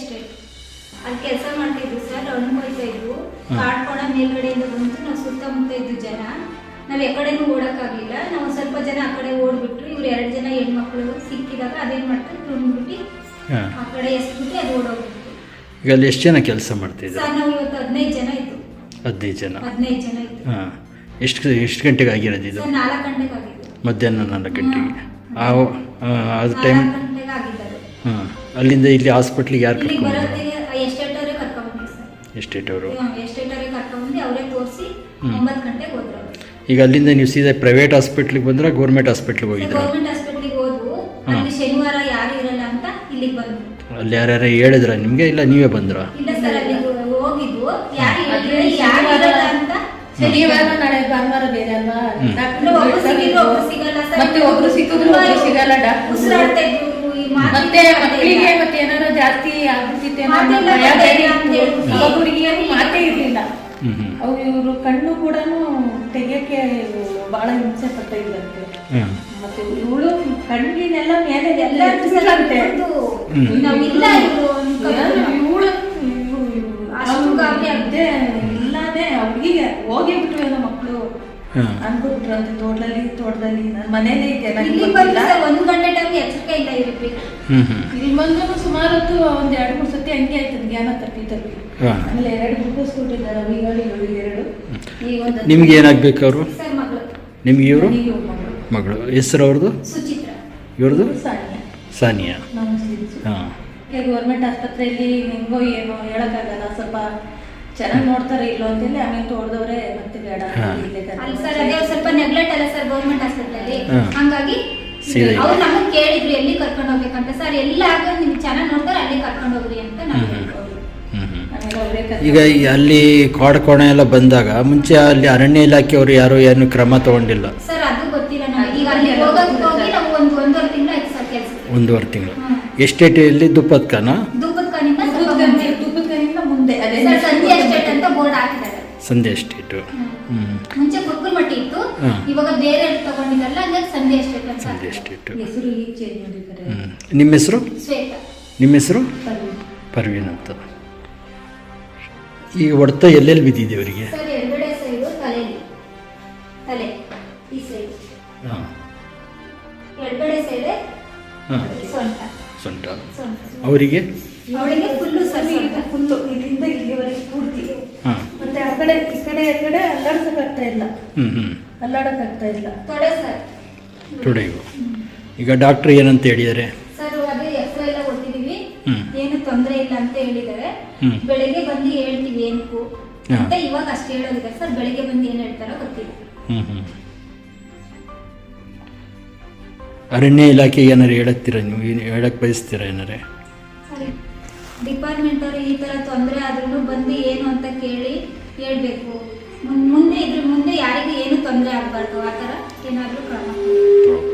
Estate ಅಲ್ಲಿ ಕೆಲಸ ಮಾಡ್ತಿದ್ರು ಸರ್ ಅನ್ಬೋಯ್ತಾ ಇದ್ವು. ಕಾಡ್ಕೊಳ ಮೇಲ್ಗಡೆಯಿಂದ ಬಂತು ನಾವು ಸುತ್ತಮುತ್ತ ಇದ್ದು ಜನ. ನಾವ್ ಎಕಡೆನೂ ಓಡಕ್ಕಾಗ್ಲಿಲ್ಲ. ನಾವು ಸ್ವಲ್ಪ ಜನ ಆ ಕಡೆ ಓಡ್ಬಿಟ್ರು. ಇವ್ರು ಎರಡು ಜನ ಹೆಣ್ಮಕ್ಳು ಸಿಕ್ಕಿದಾಗ ಅದೇನ್ ಮಾಡ್ತಾರೆ ತುಂಬಿಟ್ಟು ಆ ಕಡೆ ಎಸ್ಬಿಟ್ಟು ಅದು ಓಡೋಗ್ಬಿಟ್ಟು ಈಗ ಅಲ್ಲಿ ಎಷ್ಟು ಜನ ಕೆಲಸ ಮಾಡ್ತಿದ್ರು? ಸರ್ ನಾವು ಇವತ್ತು ಹದಿನೈದು ಜನ ಇತ್ತು ಹದಿನೈದು ಜನ. ಹದಿನೈದು ಜನ ಇತ್ತು ಹಾಂ. ಎಷ್ಟು ಎಷ್ಟು ಗಂಟೆಗೆ ಆಗಿರೋದು ಸರ್ ನಾಲ್ಕು ಗಂಟೆಗೆ ಮಧ್ಯಾಹ್ನ ನಾಲ್ಕು ಗಂಟೆಗೆ. ಆ ಆ ಟೈಮ್ ಹಾಂ. ಅಲ್ಲಿಂದ ಇಲ್ಲಿ ಹಾಸ್ಪಿಟ್ಲಿಗೆ ಯಾರು ಇಲ್ಲಿಗೆ ಕರ್ಕೊಂಡು ಬರೋತ್ತಿಗೆ ಎಸ್ಟೇಟವ್ರೆ ಕರ್ಕೊಂಡ್ಬಂದ್ರು ಸರ್. ಎಸ್ಟೇಟ್ ಅವರು? ಎಸ್ಟೇಟವ್ರೆ ಕರ್ಕೊಂಡ್ಬಂದು ಅವರೇ ತೋರಿಸಿ ಹ್ಮ್. ಒಂಬತ್ತು ಗಂಟೆಗೆ ಹೋದ್ರು ಅವ್ರು. ಈಗ ಅಲ್ಲಿಂದ ನೀವು ಸೀದಾ ಪ್ರೈವೇಟ್ ಹಾಸ್ಪಿಟ್ಲಿಗೆ ಬಂದ್ರೆ ಗೌರ್ಮೆಂಟ್ ಹಾಸ್ಪಿಟ್ಲಿಗೆ ಹೋಗಿದ್ರ ಗೌರ್ಮೆಂಟ್ ಹಾಸ್ಪಿಟ್ಲಿಗೆ ಹೋದ್ವು. ಅಲ್ಲಿ ಶನಿವಾರ ಯಾರು ಇರಲ್ಲ ಅಂತ ಇಲ್ಲಿಗೆ ಬಂದ್ರು. ಅಲ್ಲಿ ಯಾರ್ಯಾರ ಹೇಳಿದ್ರ? ನಿಮಗೆ ಇಲ್ಲ ನೀವೇ ಬಂದ್ರ? ಇಲ್ಲ ಸರ್ ಅಲ್ಲಿ ಹೋಗಿದ್ವು ಯಾರು ಅದೇ ಯಾರು ಇರಲ್ಲ ಅಂತ ಶನಿವಾರ ನಾಳೆ ಭಾನುವಾರ ಬೇರೆ ಅಲ್ವಾ? ಹ್ಮ್. ಡಾಕ್ಟ್ರು ಇಲ್ಲ, ಒಬ್ರು ಬರ್ತಾರೆ. ಸಿಕ್ಕಿದ್ರು ಒಬ್ರು ಸಿಗಲ್ಲ ಸರ್. ಮತ್ತೆ ಒಬ್ರು ಸಿಕ್ಕಿದ್ರು ಒಬ್ರು ಸಿಗಲ್ಲ ಡಾಕ್ಟ್ರು. ಉಸಿರಾಡ್ತಾ ಇದ್ರು. ಈ ಮಾತು ಮತ್ತೆ ಮಕ್ಕಳಿಗೆ. ಮತ್ತೆ ಏನಾರ ಜಾಸ್ತಿ. ಒಬ್ಬೊಬ್ರಿಗೆ ಏನು ಮಾತೇ ಇರ್ಲಿಲ್ಲ. ಅವು ಇವರು ಕಣ್ಣು ಕೂಡ ತೆಗಿಯಕ್ಕೆ ಬಹಳ ಹಿಂಸೆ ಪಡ್ತಾ ಇದ್ದಂತೆ ಮತ್ತೆ ಇವಳು ಕಣ್ಣಿನೆಲ್ಲ ಮೇಲೆ ಎಲ್ಲ ಅನ್ಕೊಂಡು. ಇವಳು ಅದೇ ಇಲ್ಲದೆ ಹುಡುಗಿಗೆ ಹೋಗಿ ಬಿಟ್ರು ಏನೋ ಮಕ್ಕಳು ಹಾಂ ಅಂತ ತೋಟದಲ್ಲಿ ತೋಟದಲ್ಲಿ ನನ್ನ ಮನೇಲಿ ಇದೆ ಒಂದು ಗಂಟೆ ಟೈಮ್ ಎಚ್ಚರಿಕೆ ಇಲ್ಲ ಇರ್ಬೇಕು ಹ್ಞೂ ಹ್ಞೂ ಇಲ್ಲಿ ಬಂದು ಸುಮಾರು ಹೊತ್ತು ಒಂದು ಎರಡು ಮೂರು ಸತಿ ಹಂಗೆ ಆಯ್ತು ಜ್ಞಾನ ತಪ್ಪಿ ತಪ್ಪಿ ಆಮೇಲೆ ಎರಡು ಗ್ಲೂಕೋಸ್ ಕೊಟ್ಟಿದ್ದಾರೆ ಅವಿಗಳು ಎರಡು. ಈಗ ಒಂದು ನಿಮ್ಗೆ ಏನಾಗಬೇಕು ಅವರು? ಸರ್ ಮಗಳು. ನಿಮ್ಗೆ ಇವರು? ಮಗಳು. ಹೆಸರು ಅವ್ರದ್ದು ಸುಚಿತ್ರ. ಇವ್ರದ್ದು ಸಾನಿಯಾ. ಹಾಂ. ಈಗ ಗೌರ್ಮೆಂಟ್ ಆಸ್ಪತ್ರೆಯಲ್ಲಿ ನಿಮಗೂ ಏನೋ ಹೇಳಕ್ಕಾಗಲ್ಲ ಸ್ವಲ್ಪ ಚೆನ್ನಾಗಿ ನೋಡ್ತಾರೆ ಇಲ್ಲೋ ಅಂತೇಳಿ ಆಮೇಲೆ ತೋಡ್ದವ್ರೆ ಮತ್ತೆ ಬೇಡ ಅಲ್ಲಿ ಸರ್ ಅದೇ ಸ್ವಲ್ಪ ನೆಗ್ಲೆಕ್ಟ್ ಅಲ್ಲ ಸರ್ ಗೌರ್ಮೆಂಟ್ ಆಸ್ಪತ್ರೆಯಲ್ಲಿ. ಹಂಗಾಗಿ ಸೀದಾ ಅವ್ರು ನಮಗ್ ಕೇಳಿದ್ರು ಎಲ್ಲಿ ಕರ್ಕೊಂಡು ಹೋಗ್ಬೇಕಂತ. ಸರ್ ಎಲ್ಲ ಆಗ ನಿಮ್ಗೆ ಚೆನ್ನಾಗಿ ನೋಡ್ತಾರೆ ಅಲ್ಲಿ ಕರ್ಕೊಂಡು ಹೋಗ್ರಿ ಅಂತ ಆಮೇಲೆ ಈಗ ಈ ಅಲ್ಲಿ ಕಾಡ್ಕೋಣ ಎಲ್ಲ ಬಂದಾಗ ಮುಂಚೆ ಅಲ್ಲಿ ಅರಣ್ಯ ಇಲಾಖೆಯವರು ಯಾರು ಏನು ಕ್ರಮ ತಗೊಂಡಿಲ್ಲ. ಸರ್ ಅದು ಗೊತ್ತಿಲ್ಲ ನಮಗೆ. ಈಗ ಅಲ್ಲಿ ಹೋಗಿ ನಾವು ಒಂದು ಒಂದೂವರೆ ತಿಂಗಳು ಆಯ್ತು ಸರ್ ಕೆಲಸ ಒಂದೂವರೆ ತಿಂಗಳು. ಹ್ಮ್. ಎಸ್ಟೇಟಲ್ಲಿ ದುಪ್ಪತ್ಕನ ದುಬ್ಬದ ಕನಿಂದ ಸ್ವಲ್ಪ ತುಪ್ಪದ ಮುಂದೆ. ಗಂಜಿ- ತುಪ್ಪದ ಗಂಜಿಯಿಂದ ಮುಂದೆ ಅದೇ ಸರ್ ಸಂಧ್ಯಾ ಎಸ್ಟೇಟ್ ಅಂತ ಬೋರ್ಡ್ ಎಸ್ಟೇಟು ಹ್ಮ್. ಹ್ಞೂ ಮುಂಚೆ ಕುರ್ಕುಲ್ ಮಟ್ಟಿ ಇತ್ತು. ಹಾ. ಇವಾಗ ಬೇರೆ ತಗೊಂಡಿದ್ದಲ್ಲ ಹಂಗಾಗಿ ಸಂಧ್ಯಾ ಎಸ್ಟೇಟ್ ಅಂತ. ಸಂಧ್ಯಾ ಎಸ್ಟೇಟು ಹೆಸರು ಈಗ ಚೇಂಜ್ ಮಾಡಿದ್ದಾರೆ? ಹ್ಞೂ ನಿಮ್ಮ ಹೆಸರು? ಶ್ವೇತ. ನಿಮ್ಮ ಹೆಸರು? ಪರ್ವಿ. ಪರ್ವೀನ್ ಅಂತ. ಈಗ ಹೊಡೆತ ಎಲ್ಲೆಲ್ಲಿ ಬಿದ್ದಿದೆ ಅವರಿಗೆ? ಸರ್ ಎಡಗಡೆ ಸೈಡು ತಲೆಯಲ್ಲಿ. ತಲೆ ಈ ಸೈಡ್ ಹಾಂ. ಎಡಗಡೆ ಸೈಡ್ ಹಾಂ. ಸೊಂಟ. ಸೊಂಟ. ಸೊಂಟ. ಅವರಿಗೆ? ಅವಳಿಗೆ ಫುಲ್ಲು ಸರ್ ಈಗ ಫುಲ್ಲು ಇಲ್ಲಿಂದ ಇಲ್ಲಿವರೆಗೆ ಪೂರ್ತಿ ಹಾಂ ಮತ್ತೆ ಆ ಕಡೆ ಈ ಕಡೆ ಆಗ್ತಾ ಇಲ್ಲ. ಹ್ಞೂ ಹ್ಞೂ ಅಲ್ಲಾಡಕ್ ಇಲ್ಲ. ತೊಡೆ ಸರ್. ತೊಡೆಗೂ ಈಗ ಡಾಕ್ಟರ್ ಏನಂತ ಹೇಳಿದ್ದಾರೆ? ಸರ್ ಅದೇ ಎಲ್ಲ ಹ್ಮ್. ಏನು ತೊಂದರೆ ಇಲ್ಲ ಅಂತ ಹೇಳಿದ್ದಾರೆ. ಹ್ಮ್. ಬೆಳಿಗ್ಗೆ ಬಂದು ಹೇಳ್ತೀವಿ ಏನಕ್ಕೂ. ಹಾ. ಅಂತ ಇವಾಗ ಅಷ್ಟೇ ಹೇಳೋದಿದೆ. ಸರ್ ಬೆಳಿಗ್ಗೆ ಬಂದು ಏನು ಹೇಳ್ತಾರೋ ಗೊತ್ತಿಲ್ಲ. ಹ್ಞೂ ಹ್ಞೂ ಅರಣ್ಯ ಇಲಾಖೆ ಏನಾರು ಹೇಳತ್ತೀರ ನೀವು? ಏನು ಹೇಳಕ್ಕೆ ಬಯಸ್ತೀರಾ ಏನಾರೆ? ಸರಿ. ಡಿಪಾರ್ಟ್ಮೆಂಟ್ ಅವರು ಈ ತರ ತೊಂದರೆ ಆದ್ರೂ ಬಂದು ಏನು ಅಂತ ಕೇಳಿ ಹೇಳ್ಬೇಕು. ಮುಂದೆ ಇದ್ರ ಮುಂದೆ ಯಾರಿಗೂ ಏನು ತೊಂದರೆ ಆಗಬಾರ್ದು. ಆ ಥರ ಏನಾದರೂ ಕ್ರಮ.